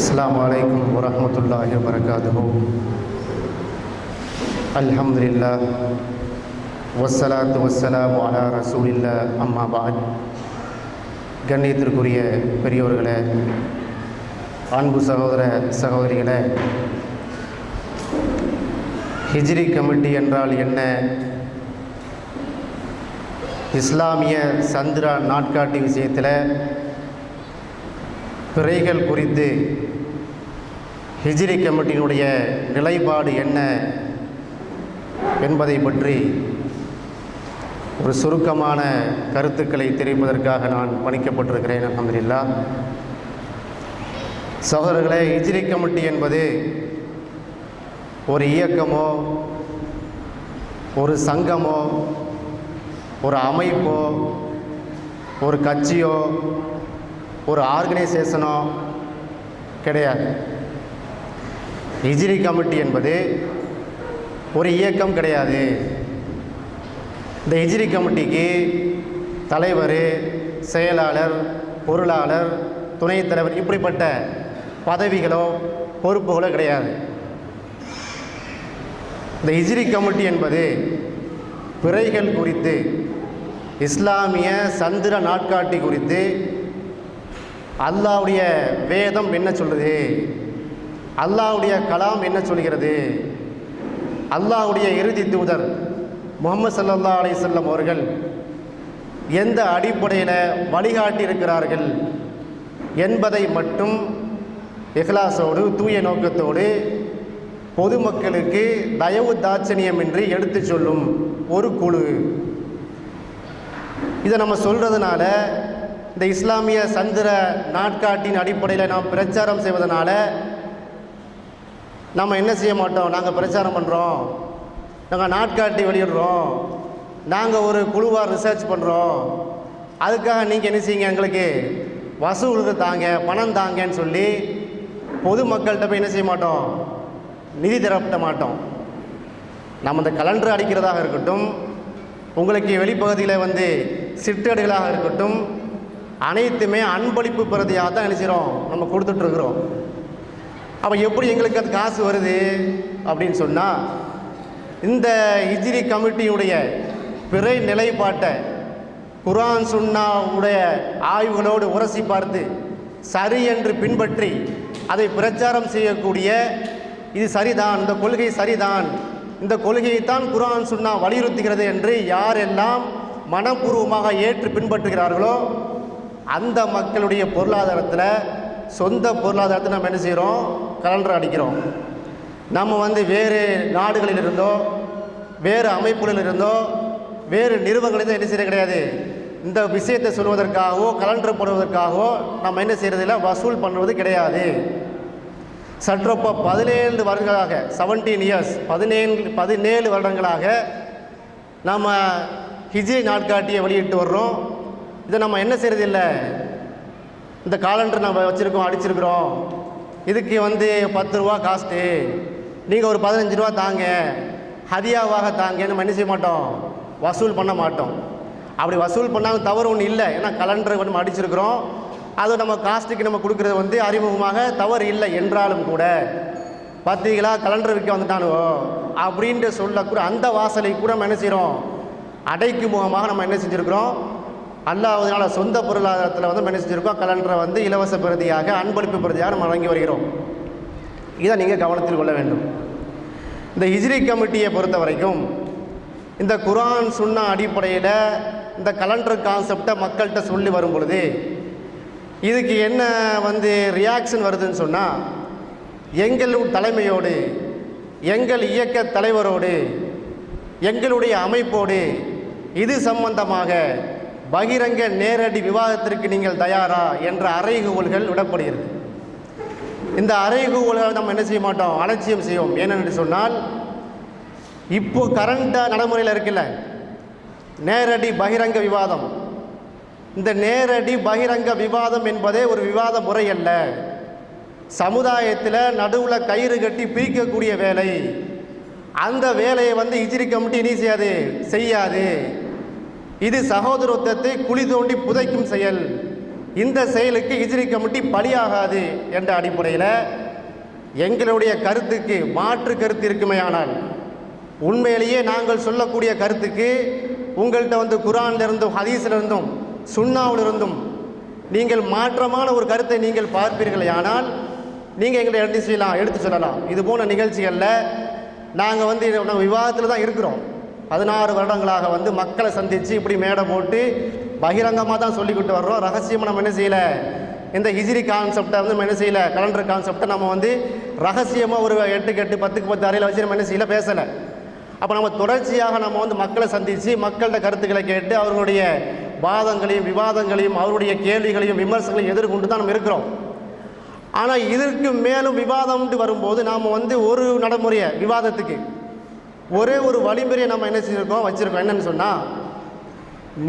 السلام عليكم ورحمة الله وبركاته الحمد لله والصلاة والسلام على رسول الله أما بعد கண்ணியத்திற்குரிய பெரியவர்களே அன்பு சகோதர சகோதரிகளே ஹிஜ்ரி கமிட்டி என்றால் என்ன இஸ்லாமிய சந்திரா நாட்காட்டி விஷயத்தில் பிறைகள் குறித்து ஹிஜ்ரி கமிட்டியினுடைய நிலைப்பாடு என்ன என்பதை பற்றி ஒரு சுருக்கமான கருத்துக்களை தெரிவிப்பதற்காக நான் பணிக்கப்பட்டிருக்கிறேன் அலமதுல்லா சகோதரர்களே ஹிஜ்ரி கமிட்டி என்பது ஒரு இயக்கமோ ஒரு சங்கமோ ஒரு அமைப்போ ஒரு கட்சியோ ஒரு ஆர்கனைசேஷனோ கிடையாது. இஜிரி கமிட்டி என்பது ஒரு இயக்கம் கிடையாது. இந்த இஜிரி கமிட்டிக்கு தலைவர் செயலாளர் பொருளாளர் துணைத் தலைவர் இப்படிப்பட்ட பதவிகளோ பொறுப்புகளோ கிடையாது. இந்த இஜிரி கமிட்டி என்பது பிறைகள் குறித்து இஸ்லாமிய சந்திர நாட்காட்டி குறித்து அல்லாவுடைய வேதம் என்ன சொல்லுது? அல்லாவுடைய கலாம் என்ன சொல்கிறது? அல்லாவுடைய இறுதி தூதர் முகமது சல்லா அலிசல்லம் அவர்கள் எந்த அடிப்படையில் வழிகாட்டி இருக்கிறார்கள் என்பதை மட்டும் இஹ்லாசோடு தூய நோக்கத்தோடு பொதுமக்களுக்கு தயவு தாட்சணியமின்றி எடுத்து சொல்லும் ஒரு குழு. இதை நம்ம சொல்கிறதுனால இந்த இஸ்லாமிய சந்திர நாட்காட்டின் அடிப்படையில் நாம் பிரச்சாரம் செய்வதனால நம்ம என்ன செய்ய மாட்டோம்? நாங்கள் பிரச்சாரம் பண்ணுறோம் நாங்கள் நாட்காட்டி வெளியிடுறோம். நாங்கள் ஒரு குழுவாக ரிசர்ச் பண்ணுறோம் அதுக்காக நீங்கள் என்ன செய்யுங்க எங்களுக்கு? வசூலுக்கு தாங்க பணம் தாங்கன்னு சொல்லி பொதுமக்கள்கிட்ட போய் என்ன செய்ய மாட்டோம்? நிதி திரட்ட மாட்டோம். நம்ம இந்த கலண்டர் அடிக்கிறதாக இருக்கட்டும் உங்களுக்கு வெளிப்பகுதியில் வந்து சிற்றடுகளாக இருக்கட்டும் அனைத்துமே அன்பளிப்பு பிரதியாக தான் நினைச்சிரோம் நம்ம கொடுத்துட்ருக்குறோம். அப்போ எப்படி எங்களுக்கு அது காசு வருது? அப்படின்னு சொன்னால் இந்த இஜிரி கமிட்டியுடைய பிறை நிலைப்பாட்டை குரான் சுன்னாவுடைய ஆய்வுகளோடு உரசி பார்த்து சரி என்று பின்பற்றி அதை பிரச்சாரம் செய்யக்கூடிய இது சரிதான் இந்த கொள்கை சரிதான் இந்த கொள்கையைத்தான் குரான் சுன்னா வலியுறுத்துகிறது என்று யாரெல்லாம் மனப்பூர்வமாக ஏற்று பின்பற்றுகிறார்களோ அந்த மக்களுடைய பொருளாதாரத்தில் சொந்த பொருளாதாரத்தை நம்ம என்ன செய்கிறோம் கலண்டர் அடிக்கிறோம். நம்ம வந்து வேறு நாடுகளில் இருந்தோ வேறு அமைப்புகளில் இருந்தோ வேறு நிறுவனங்களில் என்ன செய்ய கிடையாது. இந்த விஷயத்தை சொல்வதற்காகவோ கலண்டர் போடுவதற்காகவோ நம்ம என்ன செய்கிறதில்ல வசூல் பண்ணுவது கிடையாது. சற்றொப்ப பதினேழு வருடங்களாக செவன்டீன் இயர்ஸ் பதினேழு பதினேழு வருடங்களாக நம்ம ஹிஜி நாட்காட்டியை வெளியிட்டு வர்றோம். இதை நம்ம என்ன செய்கிறது இல்லை? இந்த காலண்டர் நம்ம வச்சுருக்கோம் அடிச்சிருக்கிறோம். இதுக்கு வந்து பத்து ரூபா காஸ்ட்டு நீங்கள் ஒரு பதினஞ்சு ரூபா தாங்க. ஹதியாவாக தாங்க நம்ம என்ன செய்ய மாட்டோம். வசூல் பண்ண மாட்டோம். அப்படி வசூல் பண்ணாலும் தவறு ஒன்றும் இல்லை. ஏன்னா கலண்டர் நம்ம அடிச்சிருக்கிறோம். அது நம்ம காஸ்ட்டுக்கு நம்ம கொடுக்குறது வந்து அறிமுகமாக தவறு இல்லை என்றாலும் கூட. பார்த்தீங்களா கலண்டர் விற்க வந்துட்டானுவோ? அப்படின்ட்டு சொல்லக்கூட அந்த வாசலை கூட நம்ம என்ன செய்கிறோம் அடைக்கு முகமாக நம்ம என்ன செஞ்சுருக்கிறோம்? அல்லாவதுனால சொந்த பொருளாதாரத்தில் வந்து நம்ம என்ன செஞ்சுருக்கோம். கலண்டரை வந்து இலவச பிரதியாக அன்பளிப்பு பிரதியாக நம்ம வழங்கி வருகிறோம். இதை நீங்கள் கவனத்தில் கொள்ள வேண்டும். இந்த ஹிஜ்ரி கமிட்டியை பொறுத்த வரைக்கும் இந்த குரான் சுன்னா அடிப்படையில் இந்த கலண்டர் கான்செப்டை மக்கள்கிட்ட சொல்லி வரும் பொழுது இதுக்கு என்ன வந்து ரியாக்ஷன் வருதுன்னு சொன்னால் எங்கள் தலைமையோடு எங்கள் இயக்க தலைவரோடு எங்களுடைய அமைப்போடு இது சம்பந்தமாக பகிரங்க நேரடி விவாதத்திற்கு நீங்கள் தயாரா என்ற அறைகூவல்கள் விடப்படுகிறது. இந்த அறைகூவலை நம்ம என்ன செய்ய மாட்டோம்? அலட்சியம் செய்வோம். ஏனென்று சொன்னால் இப்போ கரண்டாக நடைமுறையில் இருக்குல்ல. நேரடி பகிரங்க விவாதம். இந்த நேரடி பகிரங்க விவாதம் என்பதே ஒரு விவாத முறை அல்ல. சமுதாயத்தில் நடுவில் கயிறு கட்டி பிரிக்கக்கூடிய வேலை. அந்த வேலையை வந்து இஜிரி கமிட்டி இனி செய்யாது செய்யாது. இது சகோதரத்துவத்தை குழி தோண்டி புதைக்கும் செயல். இந்த செயலுக்கு இஜிரி கமிட்டி பலியாகாது என்ற அடிப்படையில் எங்களுடைய கருத்துக்கு மாற்று கருத்து இருக்குமேயானால் உண்மையிலேயே நாங்கள் சொல்லக்கூடிய கருத்துக்கு உங்கள்கிட்ட வந்து குரான்ல ஹதீஸிலிருந்தும் ஹதீஸ்ல இருந்தும் நீங்கள் மாற்றமான ஒரு கருத்தை நீங்கள் பார்ப்பீர்களே ஆனால் நீங்கள் எங்களை எடுத்து செய்யலாம் எடுத்து சொல்லலாம். இது போன்ற நிகழ்ச்சிகளில் நாங்கள் வந்து விவாதத்தில் தான் இருக்கிறோம். பதினாறு வருடங்களாக வந்து மக்களை சந்தித்து இப்படி மேடை போட்டு பகிரங்கமாக தான் சொல்லிக்கிட்டு வர்றோம். ரகசியமாக நம்ம என்ன செய்யலை? இந்த ஹிஜிரி கான்செப்டை வந்து நம்ம என்ன செய்யலை? கலண்டர் கான்செப்டை நம்ம வந்து ரகசியமாக ஒரு எட்டுக்கு எட்டு பத்துக்கு பத்து அறையில் வச்சு நம்ம என்ன செய்யலை? பேசலை. அப்போ நம்ம தொடர்ச்சியாக நம்ம வந்து மக்களை சந்தித்து மக்கள்கிட்ட கருத்துக்களை கேட்டு அவர்களுடைய வாதங்களையும் விவாதங்களையும் அவருடைய கேள்விகளையும் விமர்சனங்களையும் எதிர்கொண்டு தான் நம்ம இருக்கிறோம். ஆனால் இதற்கு மேலும் விவாதம்ட்டு வரும்போது நாம் வந்து ஒரு நடைமுறையை விவாதத்துக்கு ஒரே ஒரு வழிமுறையை நம்ம என்ன செஞ்சுருக்கோம் வச்சுருக்கோம். என்னென்னு சொன்னால்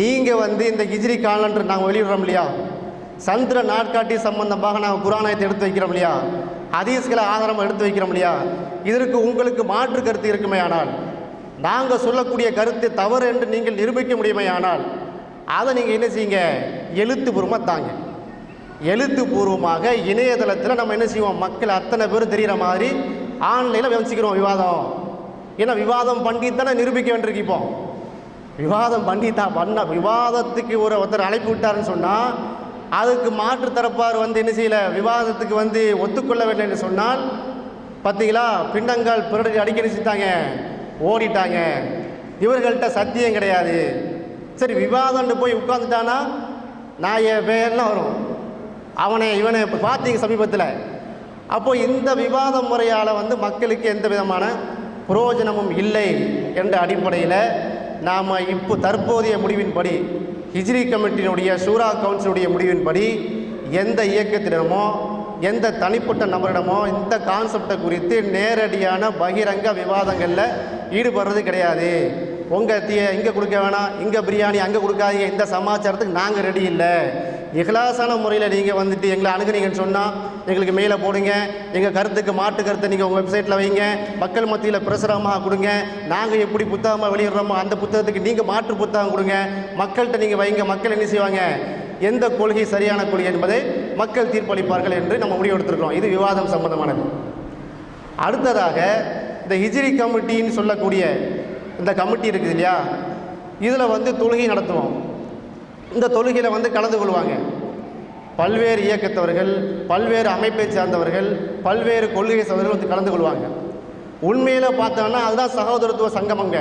நீங்கள் வந்து இந்த ஹிஜ்ரி காலண்டர் நாங்கள் வெளியிடுறோம் இல்லையா? சந்திர நாட்காட்டி சம்பந்தமாக நாங்கள் குரானாயத்தை எடுத்து வைக்கிறோம் இல்லையா? ஹதீஸ்களை ஆதாரம் எடுத்து வைக்கிறோம் இல்லையா? இதற்கு உங்களுக்கு மாற்று கருத்து இருக்குமே ஆனால் நாங்கள் சொல்லக்கூடிய கருத்து தவறு என்று நீங்கள் நிரூபிக்க முடியுமே ஆனால் அதை நீங்கள் என்ன செய்யுங்க? எழுத்துப்பூர்வமாக தாங்க. எழுத்துப்பூர்வமாக இணையதளத்தில் நம்ம என்ன செய்வோம்? மக்கள் அத்தனை பேரும் தெரிகிற மாதிரி ஆன்லைனில் விமர்சிக்கிறோம் விவாதம். ஏன்னா விவாதம் பண்ணி தானே நிரூபிக்க வேண்டியிருக்கு இப்போ. விவாதம் பண்ணி தான் பண்ண விவாதத்துக்கு ஒரு ஒருத்தர் அழைப்பு விட்டாருன்னு சொன்னால் அதுக்கு மாற்று தரப்பார் வந்து என்ன செய்யல? விவாதத்துக்கு வந்து ஒத்துக்கொள்ள வேண்டும் என்று சொன்னால் பார்த்தீங்களா பிண்டங்கால் பிறடி அடிக்க நினைச்சிட்டாங்க ஓடிட்டாங்க. இவர்கள்ட்ட சத்தியம் கிடையாது. சரி விவாதம்னு போய் உட்காந்துட்டானா நான் என் பேர்லாம் வரும். அவனை இவனை இப்போ பார்த்தீங்க சமீபத்தில். அப்போது இந்த விவாத முறையால் வந்து மக்களுக்கு எந்த விதமான புரோஜனமும் இல்லை என்ற அடிப்படையில் நாம் இப்போ தற்போதைய முடிவின்படி ஹிஜ்ரி கமிட்டியினுடைய சூரா கவுன்சிலுடைய முடிவின்படி எந்த இயக்கத்திடமோ எந்த தனிப்பட்ட நபரிடமோ இந்த கான்செப்டை குறித்து நேரடியான பகிரங்க விவாதங்களில் ஈடுபடுறது கிடையாது. உங்கள் தீ இங்கே கொடுக்க வேணாம் இங்கே பிரியாணி அங்கே கொடுக்காதீங்க இந்த சமாச்சாரத்துக்கு நாங்கள் ரெடி இல்லை. இகலாசான முறையில் நீங்கள் வந்துட்டு எங்களை அணுகுனீங்கன்னு சொன்னால் எங்களுக்கு மேலே போடுங்க. எங்கள் கருத்துக்கு மாட்டு கருத்தை நீங்கள் உங்கள் வெப்சைட்டில் வைங்க. மக்கள் மத்தியில் பிரசுரமாக கொடுங்க. நாங்கள் எப்படி புத்தகமாக வெளியிடுறோமோ அந்த புத்தகத்துக்கு நீங்கள் மாற்று புத்தகம் கொடுங்க. மக்கள்கிட்ட நீங்கள் வைங்க. மக்கள் என்ன செய்வாங்க? எந்த கொள்கை சரியான கொள்கை என்பதை மக்கள் தீர்ப்பளிப்பார்கள் என்று நம்ம முடிவெடுத்திருக்கிறோம் இது விவாதம் சம்பந்தமானது. அடுத்ததாக இந்த ஹிஜ்ரி கமிட்டின்னு சொல்லக்கூடிய இந்த கமிட்டி இருக்குது இல்லையா? இதில் வந்து தொழுகை நடத்துவோம். இந்த தொழுகையில் வந்து கலந்து கொள்வாங்க. பல்வேறு இயக்கத்தவர்கள் பல்வேறு அமைப்பை சார்ந்தவர்கள் பல்வேறு கொள்கை சார்ந்தவர்கள் வந்து கலந்து கொள்வாங்க. உண்மையில் பார்த்தோன்னா அதுதான் சகோதரத்துவ சங்கமங்க.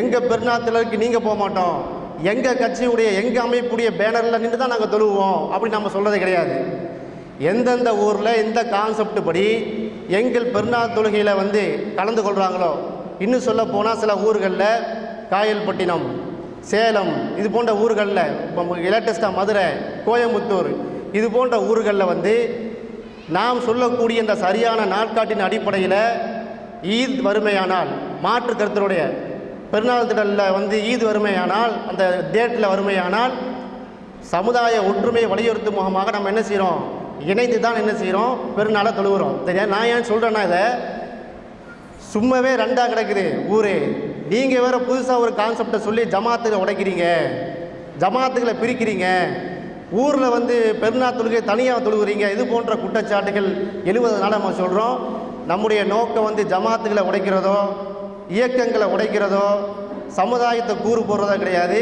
எங்கள் பெருநாத்திலருக்கு நீங்கள் போக மாட்டோம். எங்கள் கட்சியுடைய எங்கள் அமைப்புடைய பேனரில் நின்று தான் நாங்கள் தொழுவோம் அப்படி நம்ம சொல்கிறது கிடையாது. எந்தெந்த ஊரில் எந்த கான்செப்ட் படி எங்கள் பெருநாள் தொழுகையில் வந்து கலந்து கொள்கிறாங்களோ இன்னும் சொல்ல போனால் சில ஊர்களில் காயல்பட்டினம் சேலம் இது போன்ற ஊர்களில் இப்போ லேட்டஸ்ட்டாக மதுரை கோயம்புத்தூர் இது போன்ற ஊர்களில் வந்து நாம் சொல்லக்கூடிய இந்த சரியான நாட்காட்டின் அடிப்படையில் ஈத் வறுமையானால் மாற்று கருத்தருடைய பெருநாள் திடலில் வந்து ஈத் வறுமையானால் அந்த டேட்டில் வறுமையானால் சமுதாய ஒற்றுமையை வலியுறுத்தும் முகமாக நம்ம என்ன செய்கிறோம் இணைந்து தான் என்ன செய்கிறோம் பெருநாளை தொழுகிறோம் தெரியாது நான் ஏன் சொல்கிறேன்னா இதை? சும்மாவே ரெண்டாக கிடக்குது ஊரே. நீங்கள் வேறு புதுசாக ஒரு கான்செப்டை சொல்லி ஜமாத்துகளை உடைக்கிறீங்க. ஜமாத்துகளை பிரிக்கிறீங்க. ஊரில் வந்து பெருநாள் தொழுகை தனியாக தொழுகிறீங்க. இது போன்ற குற்றச்சாட்டுகள் எழுவதனால நம்ம சொல்கிறோம் நம்முடைய நோக்கம் வந்து ஜமாத்துகளை உடைக்கிறதோ இயக்கங்களை உடைக்கிறதோ சமுதாயத்தை கூறு போடுறதோ கிடையாது.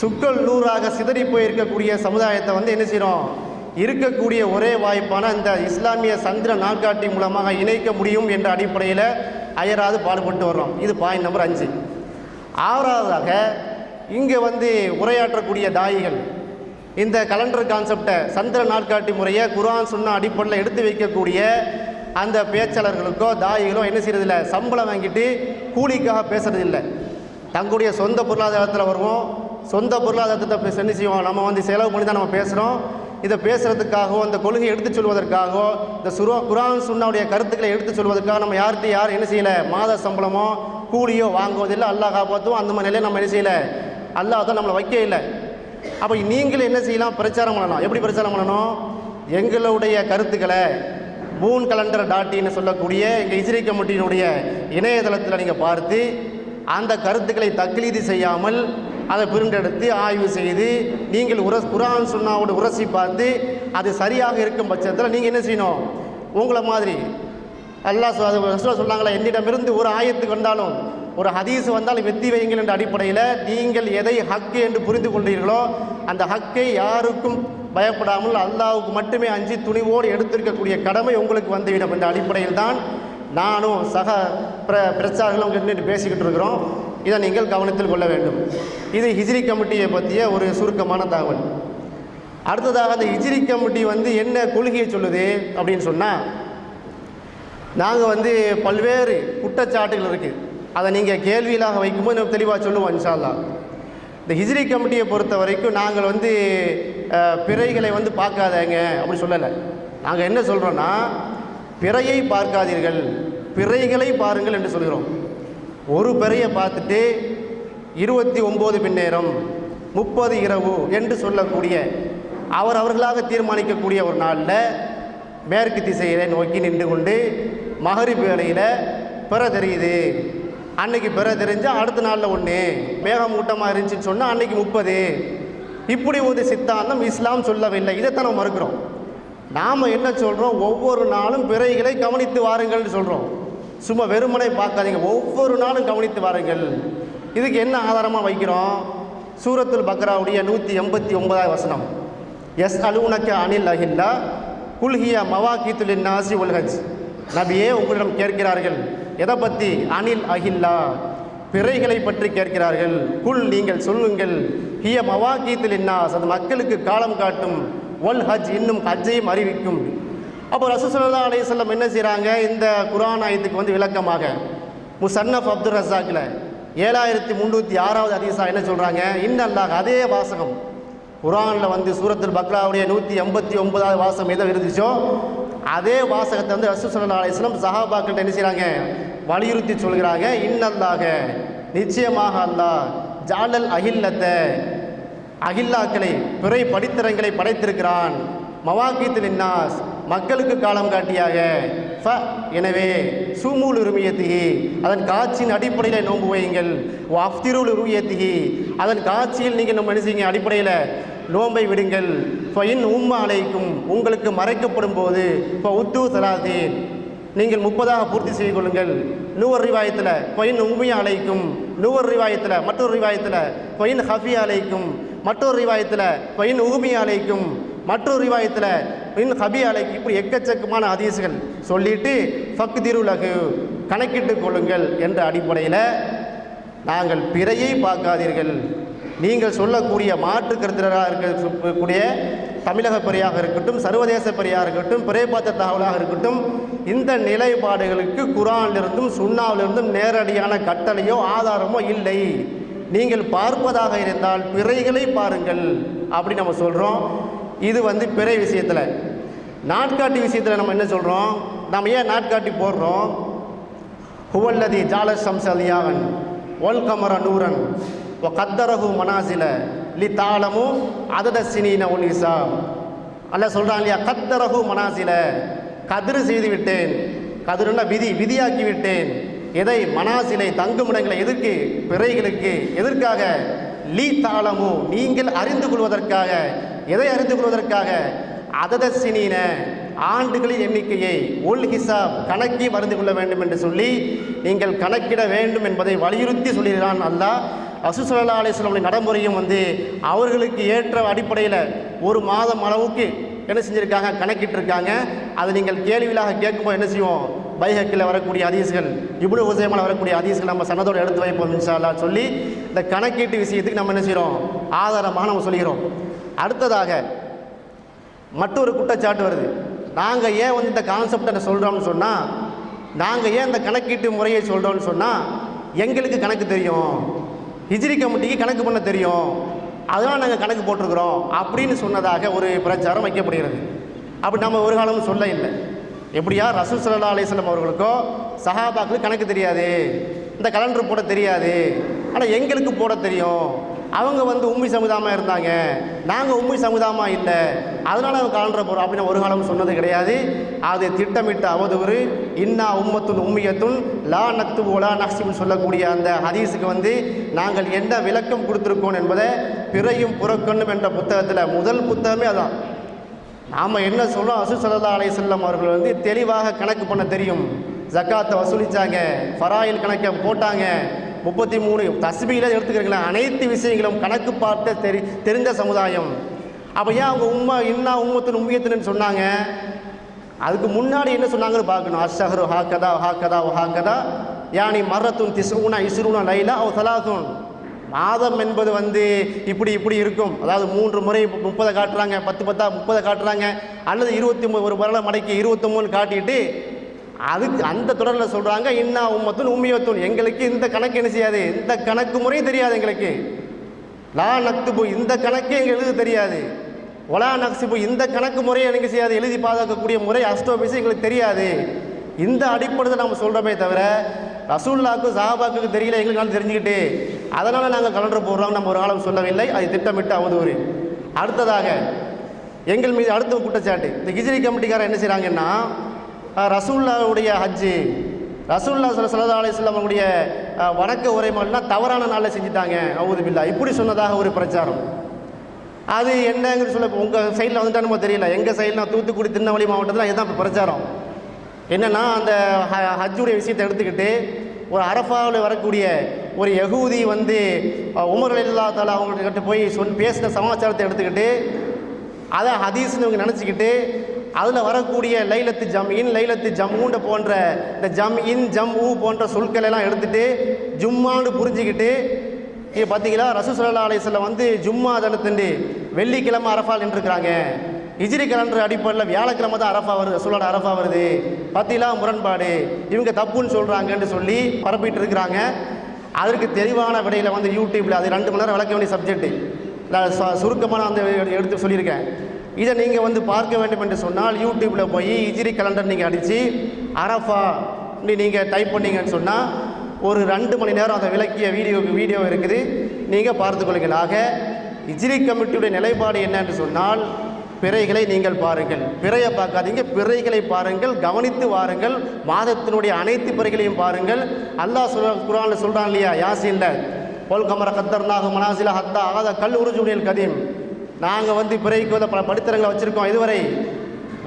சுக்கல் நூறாக சிதறி போயிருக்கக்கூடிய சமுதாயத்தை வந்து என்ன செய்கிறோம் இருக்கக்கூடிய ஒரே வாய்ப்பான இந்த இஸ்லாமிய சந்திர நாட்காட்டி மூலமாக இணைக்க முடியும் என்ற அடிப்படையில் அயராது பாடுபட்டு வர்றோம். இது பாயிண்ட் நம்பர் அஞ்சு. ஆறாவதாக இங்கே வந்து உரையாற்றக்கூடிய தாயிகள் இந்த கலண்டர் கான்செப்டை சந்திர நாட்காட்டி முறையை குரான் சொன்ன அடிப்படையில் எடுத்து வைக்கக்கூடிய அந்த பேச்சாளர்களுக்கோ தாயிகளோ என்ன செய்யறதில்ல? சம்பளம் வாங்கிட்டு கூலிக்காக பேசுறதில்லை. தங்களுடைய சொந்த பொருளாதாரத்தில் வருவோம். சொந்த பொருளாதாரத்தை என்ன செய்வோம்? நம்ம வந்து செலவு பண்ணி தான் நம்ம பேசுகிறோம் இதை பேசுகிறதுக்காகவோ அந்த கொள்கையை எடுத்துச் சொல்வதற்காகவோ இந்த சுரோ குரான் சுண்ணாவுடைய கருத்துக்களை எடுத்துச் சொல்வதற்காக நம்ம யார்கிட்ட யார் என்ன செய்யலை? மாத சம்பளமோ கூலியோ வாங்குவதில்லை அல்லாஹ் காப்பாற்றுவோம் அந்த மாதிரி நிலையை நம்ம என்ன செய்யலை? அல்லாஹ் தான் நம்மளை வைக்க இல்லை. அப்போ நீங்களும் என்ன செய்யலாம்? பிரச்சாரம் பண்ணலாம். எப்படி பிரச்சாரம் பண்ணணும்? எங்களுடைய கருத்துக்களை மூன் கலண்டர் டாட்டின்னு சொல்லக்கூடிய எங்கள் இஸ்ரீ கமிட்டியினுடைய இணையதளத்தில் நீங்கள் பார்த்து அந்த கருத்துக்களை தக்லீது செய்யாமல் அதை பிரிண்டெடுத்து ஆய்வு செய்து நீங்கள் உர குரான் சொன்னாவோட உரசி பார்த்து அது சரியாக இருக்கும் பட்சத்தில் நீங்கள் என்ன செய்யணும்? உங்களை மாதிரி. அல்லாஹ் சொ- அது என்னிடமிருந்து ஒரு ஆயத்துக்கு வந்தாலும் ஒரு ஹதீஸ் வந்தாலும் வெத்தி வையுங்கள் என்ற அடிப்படையில் நீங்கள் எதை ஹக்கு என்று புரிந்து கொண்டீர்களோ அந்த ஹக்கை யாருக்கும் பயப்படாமல் அல்லாவுக்கு மட்டுமே அஞ்சு துணிவோடு எடுத்திருக்கக்கூடிய கடமை உங்களுக்கு வந்துவிடும் என்ற அடிப்படையில் தான் நானும் சக பிர பிரச்சாரங்களும் பேசிக்கிட்டு இருக்கிறோம். இதை நீங்கள் கவனத்தில் கொள்ள வேண்டும். இது ஹிஜ்ரி கமிட்டியை பற்றிய ஒரு சுருக்கமான தகவல். அடுத்ததாக அந்த ஹிஜ்ரி கமிட்டி வந்து என்ன கொள்கையை சொல்லுது அப்படின்னு சொன்னால் நாங்கள் வந்து பல்வேறு குற்றச்சாட்டுகள் இருக்குது அதை நீங்கள் கேள்வியிலாக வைக்கும்போது நம்ம தெளிவாக சொல்லுவோம் இன்ஷால்லா இந்த ஹிஜ்ரி கமிட்டியை பொறுத்த வரைக்கும் நாங்கள் வந்து பிறைகளை வந்து பார்க்காதங்க அப்படின்னு சொல்லலை. நாங்கள் என்ன சொல்கிறோன்னா பிறையை பார்க்காதீர்கள் பிறைகளை பாருங்கள் என்று சொல்கிறோம். ஒரு பிறையை பார்த்துட்டு இருபத்தி ஒம்பது நேரம் முப்பது இரவு என்று சொல்லக்கூடிய அவர் அவர்களாக தீர்மானிக்கக்கூடிய ஒரு நாளில் மேற்கு திசையில நோக்கி நின்று கொண்டு மகரிப் வேளையில் பிற தெரியுது. அன்னைக்கு பிற தெரிஞ்சால் அடுத்த நாளில் ஒன்று மேகமூட்டமாக இருந்துச்சுன்னு சொன்னால் அன்னைக்கு முப்பது. இப்படி ஒரு சித்தாந்தம் இஸ்லாம் சொல்லவில்லை. இதைத்தான் நம்ம மறுக்கிறோம். நாம் என்ன சொல்கிறோம் ஒவ்வொரு நாளும் பிறைகளை கவனித்து வாருங்கள்னு சொல்கிறோம் சும்மா வெறுமனை பார்க்காதீங்க. ஒவ்வொரு நாளும் கவனித்து வாருங்கள். இதுக்கு என்ன ஆதாரமாக வைக்கிறோம்? சூரத்துல் பக்ராவுடைய நூற்றி எண்பத்தி ஒன்பதாவது வசனம். எஸ் அலுவனக்க அனில் அஹில்லா குல்ஹியா மவாக்கீத்துலின் நாசி உல்ஹஜ் நபியே உங்களிடம் கேட்கிறார்கள் எதை பற்றி அனில் அஹில்லா. பிறைகளை பற்றி கேட்கிறார்கள் குல் நீங்கள் சொல்லுங்கள். ஹிய மவாக்கீத்துலின் நாஸ் அது மக்களுக்கு காலம் காட்டும். ஒல் ஹஜ் இன்னும் ஹஜ்ஜையும் அறிவிக்கும். அப்போ ரசூசல்லா அலையம் என்ன செய்கிறாங்க இந்த குரான் ஆயத்துக்கு வந்து விளக்கமாக. முசன்னப் அப்துல் ரசாக்கில் ஏழாயிரத்தி முந்நூற்றி ஆறாவது அதிசா என்ன சொல்கிறாங்க இன்னல்லாக அதே வாசகம். குரானில் வந்து சூரத்தில் பக்ராவுடைய நூற்றி எண்பத்தி ஒன்பதாவது வாசகம் எதை இருந்துச்சோ அதே வாசகத்தை வந்து ரசூசல்லா சல்லா அலிஸ்லாம் சஹாபாக்கிட்ட என்ன செய்கிறாங்க வலியுறுத்தி சொல்கிறாங்க இன்னல்லாக நிச்சயமாக அல்லாஹ் ஜாலல் அகில்லத்தை அகில்லாக்களை பிறை படித்தரங்களை படைத்திருக்கிறான். மவாக்கித்து நின்னாஸ் மக்களுக்கு காலம் காட்டியாக. ஃப எனவே சுமூல் உரிமையத்திகி அதன் காட்சியின் அடிப்படையில் நோன்பு வையுங்கள். அஃப்திருள் உருவியத்திகி அதன் காட்சியில் நீங்கள் நம்ம என்ன அடிப்படையில் நோம்பை விடுங்கள். ஃபயின் உம்மா அலைக்கும் உங்களுக்கு மறைக்கப்படும் போது இப்போ உத்து சலாதீன் நீங்கள் முப்பதாக பூர்த்தி செய்து கொள்ளுங்கள். நூவர் ரிவாயத்தில் கொயின் உண்மையா அலைக்கும் நூவர் ரிவாயத்தில் மற்றொரு ரிவாயத்தில் கொயின் ஹஃபியா அலைக்கும் மற்றொரு ரிவாயத்தில் கொயின் உகுமியா அலைக்கும் மற்றொரு ரிவாயத்தில் கொயின் ஹபி அலைக்கு இப்படி எக்கச்சக்கமான அதிசுகள் சொல்லிட்டு ஃபக் திருலகு கணக்கிட்டு கொள்ளுங்கள் என்ற அடிப்படையில் நாங்கள் பிறையை பார்க்காதீர்கள். நீங்கள் சொல்லக்கூடிய மாற்று கருத்தினராக இருக்கக்கூடிய தமிழக பிறையாக இருக்கட்டும் சர்வதேச பிறையாக இருக்கட்டும் பிறை தகவலாக இருக்கட்டும் இந்த நிலைப்பாடுகளுக்கு குரானிலிருந்தும் சுண்ணாவிலிருந்தும் நேரடியான கட்டளையோ ஆதாரமோ இல்லை. நீங்கள் பார்ப்பதாக இருந்தால் பிறைகளை பாருங்கள் அப்படி நம்ம சொல்கிறோம் இது வந்து பிறை விஷயத்தில். நாட்காட்டி விஷயத்தில் நம்ம என்ன சொல்கிறோம் நம்ம ஏன் நாட்காட்டி போடுறோம்? ஹுவல்லதி ஜால ஷம்ஸ் அலியாவன் நூரன் ஒ கத்தரகு மனாசில லி தாளமும் அதத சினின உல் அல்ல சொல்கிறான் இல்லையா? கத்தரஹு மனாசில கதிர் செய்து விட்டேன். கதிருன்னா விதி விதியாக்கி விட்டேன். எதை? மனாசிலை தங்குமிடங்களை எதற்கு பிறைகளுக்கு எதற்காக லீ தாளமும் நீங்கள் அறிந்து கொள்வதற்காக எதை அறிந்து கொள்வதற்காக அததசினீன ஆண்டுகளின் எண்ணிக்கையை உல் ஹிசாப் கணக்கி மறந்து கொள்ள வேண்டும் என்று சொல்லி நீங்கள் கணக்கிட வேண்டும் என்பதை வலியுறுத்தி சொல்கிறான் அல்லாஹ். அசுசல்லா அலிஸ்லாமுடைய நடைமுறையும் வந்து அவர்களுக்கு ஏற்ற அடிப்படையில் ஒரு மாதம் அளவுக்கு என்ன செஞ்சுருக்காங்க? கணக்கிட்டிருக்காங்க. அதை நீங்கள் கேள்வியிலாக கேட்கும்போது என்ன செய்வோம்? பைஹக்கில் வரக்கூடிய ஹதீஸ்கள் இவ்வளோ உசயமான வரக்கூடிய ஹதீஸ்கள் நம்ம சன்னதோடு எடுத்து வைப்போம் இன்ஷா சொல்லி இந்த கணக்கீட்டு விஷயத்துக்கு நம்ம என்ன செய்கிறோம் ஆதாரமாக நம்ம சொல்கிறோம். அடுத்ததாக மற்றொரு குற்றச்சாட்டு வருது. நாங்கள் ஏன் வந்து இந்த கான்செப்டை சொல்கிறோம்னு சொன்னால் நாங்கள் ஏன் இந்த கணக்கீட்டு முறையை சொல்கிறோம்னு சொன்னால் எங்களுக்கு கணக்கு தெரியும். ஹிஜ்ரி கமிட்டிக்கு கணக்கு பண்ண தெரியும். அதனால் நாங்கள் கணக்கு போட்டிருக்கிறோம் அப்படின்னு சொன்னதாக ஒரு பிரச்சாரம் வைக்கப்படுகிறது. அப்படி நம்ம ஒரு காலமும் சொல்ல இல்லை. எப்படியா? ரசூல் சல்லா அலிஸ்லாம் அவர்களுக்கோ சஹாபாக்களுக்கு கணக்கு தெரியாது. இந்த கலண்டர் போட தெரியாது. ஆனால் எங்களுக்கு போட தெரியும். அவங்க வந்து உம்மி சமுதாயமாக இருந்தாங்க. நாங்கள் உம்மி சமுதாயமாக இல்லை. அதனால் அவங்க கலண்டுற போகிறோம் அப்படின்னு ஒரு காலம் சொன்னது கிடையாது. அது திட்டமிட்ட அவதூறு. இன்னா உம்மத்துன் உம்மியத்துன் லா நக்து ஒலா நக்சிம்னு சொல்லக்கூடிய அந்த ஹதீஸுக்கு வந்து நாங்கள் என்ன விளக்கம் கொடுத்துருக்கோம் என்பதை பிறையும் புறக்கண்ணும் என்ற புத்தகத்தில் முதல் புத்தகமே அதான். நாம் என்ன சொல்கிறோம் அசு சல்லா அலை செல்லம் அவர்கள் வந்து தெளிவாக கணக்கு பண்ண தெரியும். ஜக்காத்தை வசூலிச்சாங்க. ஃபராயில் கணக்கை போட்டாங்க. முப்பத்தி மூணு தஸ்பியில் எடுத்துக்கிறீங்களா? அனைத்து விஷயங்களும் கணக்கு பார்த்த தெரி தெரிந்த சமுதாயம். அப்போ ஏன் அவங்க உண்மை இன்னா உண்மத்தின் உம்மியத்தின்னு சொன்னாங்க? அதுக்கு முன்னாடி என்ன சொன்னாங்கன்னு பார்க்கணும். அஷஹரு ஹாக்கதா ஹாக்கதா ஹாக்கதா யானி மரத்தும் திசுனா இசுருனா லைலா அவ தலாசுன் மாதம் என்பது வந்து இப்படி இப்படி இருக்கும். அதாவது மூன்று முறை முப்பதை காட்டுறாங்க பத்து பத்தா முப்பதை காட்டுறாங்க அல்லது இருபத்தி ஒம்பது ஒரு வரலை மடக்கி இருபத்தொம்பதுன்னு காட்டிட்டு அதுக்கு அந்த தொடரில் சொல்கிறாங்க இன்னா உம்மத்துன் உம்மியத்துன். எங்களுக்கு இந்த கணக்கு என்ன செய்யாது? இந்த கணக்கு முறையும் தெரியாது எங்களுக்கு. லா நக்துபு இந்த கணக்கே எங்களுக்கு தெரியாது? ஒலா நக்சிபு இந்த கணக்கு முறையை எனக்கு செய்யாது? எழுதி பாதுகாக்கக்கூடிய முறை அஸ்டோபிஸ் எங்களுக்கு தெரியாது. இந்த அடிப்படையில் நம்ம சொல்கிறோமே தவிர ரசூல்லாவுக்கும் சாபாக்கு தெரியல எங்களுக்கு தெரிஞ்சுக்கிட்டு. அதனால் நாங்கள் கலண்டர் போடுறோம் நம்ம ஒரு காலம் சொல்லவில்லை. அது திட்டமிட்டு அவதூறு அடுத்ததாக எங்கள் மீது அடுத்த குற்றச்சாட்டு. இந்த கிஜிரி கமிட்டிக்காரர் என்ன செய்கிறாங்கன்னா ரசூல்லாவுடைய ஹஜ்ஜு. ரசூல்லா சல சல்லா அலிஸ்லாம் அவருடைய அஹ், வணக்க தவறான நாளில் செஞ்சுட்டாங்க. அவுது பில்லா இப்படி சொன்னதாக ஒரு பிரச்சாரம். அது என்னங்கிறது சொல்ல உங்கள் சைடில் வந்துட்டா நம்ம தெரியல. எங்கள் சைடில் நான் தூத்துக்குடி திருநெல்வேலி மாவட்டத்தில் இதுதான் இப்போ பிரச்சாரம். என்னென்னா அந்த ஹ- ஹஜ்ஜுடைய விஷயத்தை எடுத்துக்கிட்டு ஒரு அரஃபாவில் வரக்கூடிய ஒரு யகூதி வந்து உமர் இல்லா தாலா அவங்ககிட்ட போய் சொன் பேசின சமாச்சாரத்தை எடுத்துக்கிட்டு அதை ஹதீஸ்னு இவங்க நினச்சிக்கிட்டு அதில் வரக்கூடிய லைலத்து ஜம் இன் லைலத்து ஜம்முண்ட போன்ற இந்த ஜம் இன் ஜம் ஊ போன்ற சொற்கள் எல்லாம் எடுத்துகிட்டு ஜும்மான்னு புரிஞ்சுக்கிட்டு இங்கே பார்த்தீங்களா ரசூசல்லா சல்லா வந்து ஜும்மா தளத்துண்டு வெள்ளிக்கிழமை அரஃபால் நின்றுருக்கிறாங்க. இஜிரி கலண்டர் அடிப்படையில் வியாழக்கிழமை தான் அரஃபா வருது ரசூலோட அரஃபா வருது. பார்த்தீங்களா முரண்பாடு. இவங்க தப்புன்னு சொல்கிறாங்கன்னு சொல்லி பரப்பிட்டு இருக்கிறாங்க அதற்கு தெளிவான விடையில் வந்து யூடியூப்பில் அது ரெண்டு மணி நேரம் விளக்க வேண்டிய சப்ஜெக்ட்டு. நான் ச- சுருக்கமான அந்த எடுத்து சொல்லியிருக்கேன். இதை நீங்கள் வந்து பார்க்க வேண்டும் என்று சொன்னால் யூடியூப்பில் போய் இஜிரி கலண்டர் நீங்கள் அடித்து அரஃபா நீங்கள் டைப் பண்ணீங்கன்னு சொன்னால் ஒரு ரெண்டு மணி நேரம் அதை விளக்கிய வீடியோ வீடியோ இருக்குது. நீங்கள் பார்த்துக்கொள்ளுங்களாக ஆக இஜிரி கமிட்டியுடைய நிலைப்பாடு என்னன்னு சொன்னால் பிறைகளை நீங்கள் பாருங்கள். பிறையை பார்க்காதீங்க பிறைகளை பாருங்கள் கவனித்து வாருங்கள் மாதத்தினுடைய அனைத்து பிறைகளையும் பாருங்கள். அல்லாஹ் சொல்ற குரானில் சொல்கிறான் இல்லையா யாசின்ல போல் கமர கத்தர்னாக மனாசில ஹத்தா ஆகாத கல் உறுஜுனியல் கதீம். நாங்கள் வந்து பிறைக்கு வந்து பல படித்தரங்களை வச்சுருக்கோம். இதுவரை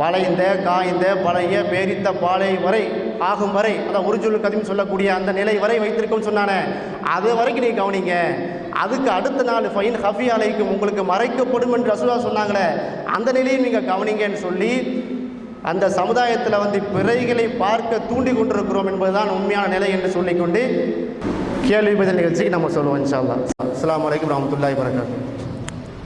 வளைந்த காய்ந்த பழைய பேரித்த பாலை வரை ஆகும் வரை அதான் உருஜுல் கதையும் சொல்லக்கூடிய அந்த நிலை வரை வைத்திருக்கோம்னு சொன்னானே. அது வரைக்கும் நீ கவனிங்க. அதுக்கு அடுத்த நாள் ஃபைன் ஹஃபி அலைக்கும் உங்களுக்கு மறைக்கப்படும் என்று ரசூலா சொன்னாங்களே. அந்த நிலையை நீங்கள் கவனிங்கன்னு சொல்லி அந்த சமுதாயத்தில் வந்து பிறைகளை பார்க்க தூண்டி கொண்டிருக்கிறோம் என்பதுதான் உண்மையான நிலை என்று சொல்லிக்கொண்டு கேள்வி பதில் நிகழ்ச்சிக்கு நம்ம சொல்லுவோம் இன்ஷா அல்லாஹ் அஸ்ஸலாமு அலைக்கும் வரஹ்மத்துல்லாஹி